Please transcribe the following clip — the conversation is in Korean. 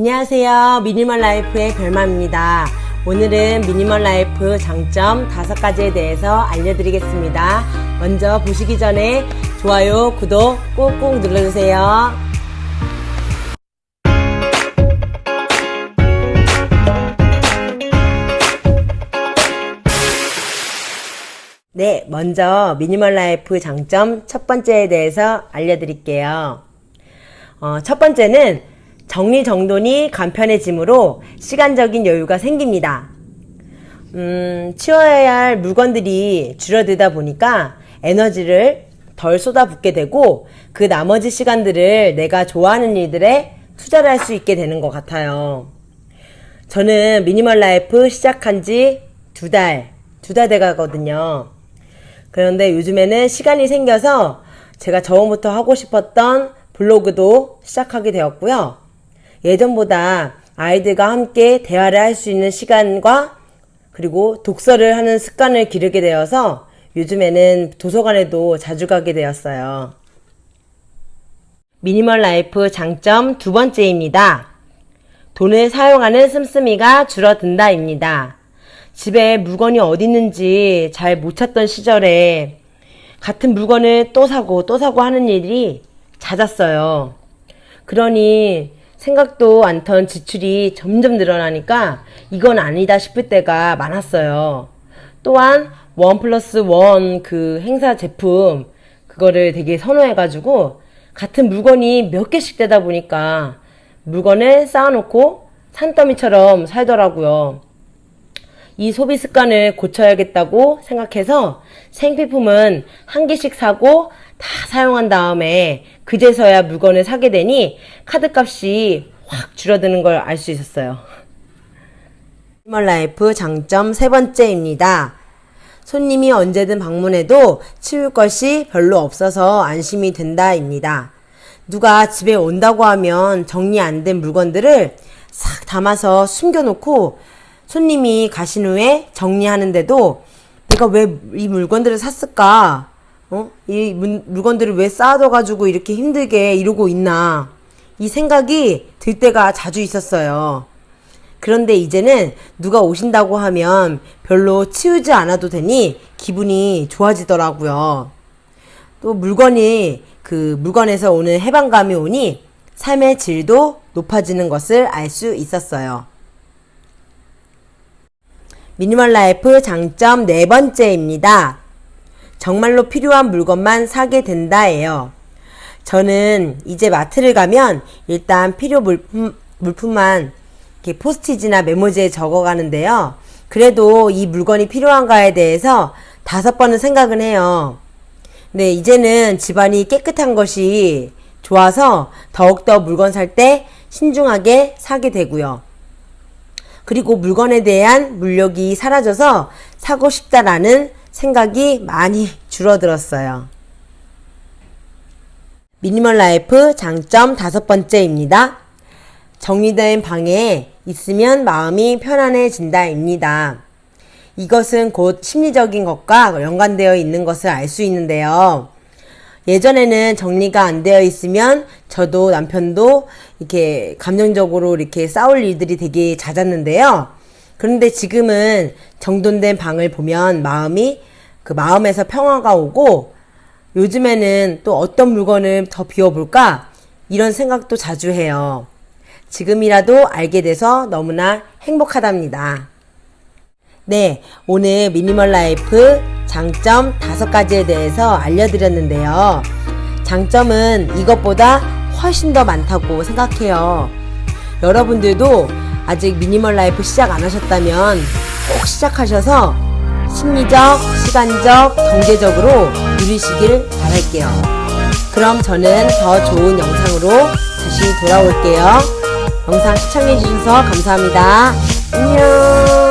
안녕하세요. 미니멀 라이프의 별맘입니다. 오늘은 미니멀 라이프 장점 5가지에 대해서 알려드리겠습니다. 먼저 보시기 전에 좋아요, 구독 꾹꾹 눌러주세요. 네, 먼저 미니멀 라이프 장점 첫 번째에 대해서 알려드릴게요. 어, 첫 번째는 정리정돈이 간편해지므로 시간적인 여유가 생깁니다. 음, 치워야 할 물건들이 줄어들다 보니까 에너지를 덜 쏟아붓게 되고 그 나머지 시간들을 내가 좋아하는 일들에 투자를 할 수 있게 되는 것 같아요. 저는 미니멀 라이프 시작한 지 두 달, 두 달 돼 가거든요. 그런데 요즘에는 시간이 생겨서 제가 처음부터 하고 싶었던 블로그도 시작하게 되었고요. 예전보다 아이들과 함께 대화를 할 수 있는 시간과 그리고 독서를 하는 습관을 기르게 되어서 요즘에는 도서관에도 자주 가게 되었어요. 미니멀 라이프 장점 두 번째입니다. 돈을 사용하는 씀씀이가 줄어든다입니다. 집에 물건이 어디 있는지 잘 못 찾던 시절에 같은 물건을 또 사고 또 사고 하는 일이 잦았어요. 그러니 생각도 않던 지출이 점점 늘어나니까 이건 아니다 싶을 때가 많았어요. 또한 원 플러스 원 그 행사 제품 그거를 되게 선호해가지고 같은 물건이 몇 개씩 되다 보니까 물건을 쌓아놓고 산더미처럼 살더라고요. 이 소비 습관을 고쳐야겠다고 생각해서 생필품은 한 개씩 사고 다 사용한 다음에 그제서야 물건을 사게 되니 카드값이 확 줄어드는 걸 알 수 있었어요. 미니멀 라이프 장점 세 번째입니다. 손님이 언제든 방문해도 치울 것이 별로 없어서 안심이 된다입니다. 누가 집에 온다고 하면 정리 안 된 물건들을 싹 담아서 숨겨놓고 손님이 가신 후에 정리하는데도 내가 왜 이 물건들을 샀을까? 어? 이 문- 물건들을 왜 쌓아둬가지고 이렇게 힘들게 이러고 있나? 이 생각이 들 때가 자주 있었어요. 그런데 이제는 누가 오신다고 하면 별로 치우지 않아도 되니 기분이 좋아지더라고요. 또 물건이 그 물건에서 오는 해방감이 오니 삶의 질도 높아지는 것을 알 수 있었어요. 미니멀 라이프 장점 네 번째입니다. 정말로 필요한 물건만 사게 된다예요. 저는 이제 마트를 가면 일단 필요 물품, 물품만 이렇게 포스티지나 메모지에 적어 가는데요. 그래도 이 물건이 필요한가에 대해서 다섯 번은 생각은 해요. 네, 이제는 집안이 깨끗한 것이 좋아서 더욱더 물건 살 때 신중하게 사게 되고요. 그리고 물건에 대한 물욕이 사라져서 사고 싶다라는 생각이 많이 줄어들었어요. 미니멀 라이프 장점 다섯 번째입니다. 정리된 방에 있으면 마음이 편안해진다입니다. 이것은 곧 심리적인 것과 연관되어 있는 것을 알 수 있는데요. 예전에는 정리가 안 되어 있으면 저도 남편도 이렇게 감정적으로 이렇게 싸울 일들이 되게 잦았는데요. 그런데 지금은 정돈된 방을 보면 마음이 그 마음에서 평화가 오고 요즘에는 또 어떤 물건을 더 비워볼까 이런 생각도 자주 해요. 지금이라도 알게 돼서 너무나 행복하답니다. 네, 오늘 미니멀 라이프 장점 다섯 가지에 대해서 알려드렸는데요. 장점은 이것보다 훨씬 더 많다고 생각해요. 여러분들도 아직 미니멀 라이프 시작 안 하셨다면 꼭 시작하셔서 심리적, 시간적, 경제적으로 누리시길 바랄게요. 그럼 저는 더 좋은 영상으로 다시 돌아올게요. 영상 시청해주셔서 감사합니다. 안녕!